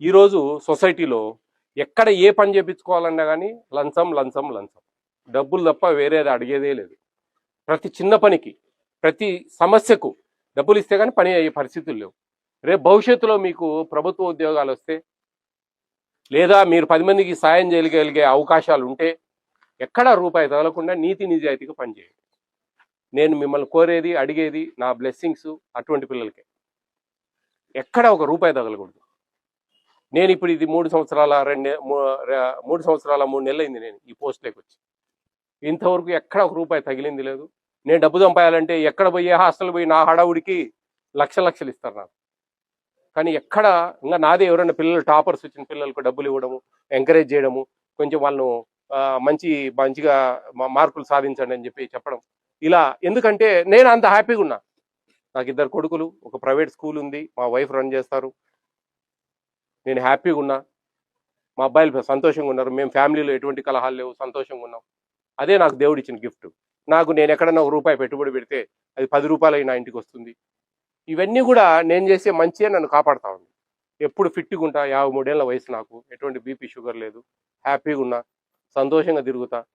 ఈరోజు సొసైటీలో ఎక్కడ ఏ పని చేయించుకోవాలన్నా కానీ లంచం లంచం లంచం. డబ్బులు తప్ప వేరేది అడిగేదే లేదు. ప్రతి చిన్న పనికి ప్రతి సమస్యకు డబ్బులు ఇస్తే కానీ పని అయ్యే పరిస్థితులు లేవు. రేపు భవిష్యత్తులో మీకు ప్రభుత్వ ఉద్యోగాలు వస్తే లేదా మీరు పది మందికి సాయం చేయగలిగే అవకాశాలు ఉంటే ఎక్కడ రూపాయి తగలకుండా నీతి నిజాయితీగా పనిచేయండి నేను మిమ్మల్ని కోరేది అడిగేది నా బ్లెస్సింగ్స్ అటువంటి పిల్లలకే. ఎక్కడ ఒక రూపాయి తగలకూడదు. నేను ఇప్పుడు ఇది మూడు సంవత్సరాల రెండు మూడు సంవత్సరాల మూడు నెలలు అయింది నేను ఈ పోస్ట్లోకి వచ్చి ఇంతవరకు ఎక్కడ ఒక రూపాయి తగిలింది లేదు. నేను డబ్బు సంపాయాలంటే ఎక్కడ పోయి హాస్టల్ పోయి నా హడావుడికి లక్ష లక్షలు ఇస్తారు నాకు. కానీ ఎక్కడ ఇంకా నాదే ఎవరైనా పిల్లలు టాపర్స్ వచ్చిన పిల్లలకు డబ్బులు ఇవ్వడము ఎంకరేజ్ చేయడము కొంచెం వాళ్ళను మంచి మంచిగా మార్కులు సాధించండి అని చెప్పి చెప్పడం. ఇలా ఎందుకంటే నేను అంత హ్యాపీగా ఉన్నా. నాకు ఇద్దరు కొడుకులు ఒక ప్రైవేట్ స్కూల్ ఉంది మా వైఫ్ రన్ చేస్తారు. నేను హ్యాపీగా ఉన్నా. మా అబ్బాయిలు సంతోషంగా ఉన్నారు. మేము ఫ్యామిలీలో ఎటువంటి కలహాలు లేవు. సంతోషంగా ఉన్నాం. అదే నాకు దేవుడు ఇచ్చిన గిఫ్ట్. నాకు నేను ఎక్కడన్నా ఒక రూపాయి పెట్టుబడి పెడితే అది పది రూపాయలు నా ఇంటికి వస్తుంది. ఇవన్నీ కూడా నేను చేసే మంచిగా నన్ను కాపాడుతా ఉంది. ఎప్పుడు ఫిట్గా ఉంటా. యాభై మూడేళ్ళ వయసు నాకు. ఎటువంటి బీపీ షుగర్ లేదు. హ్యాపీగా ఉన్నా. సంతోషంగా తిరుగుతా.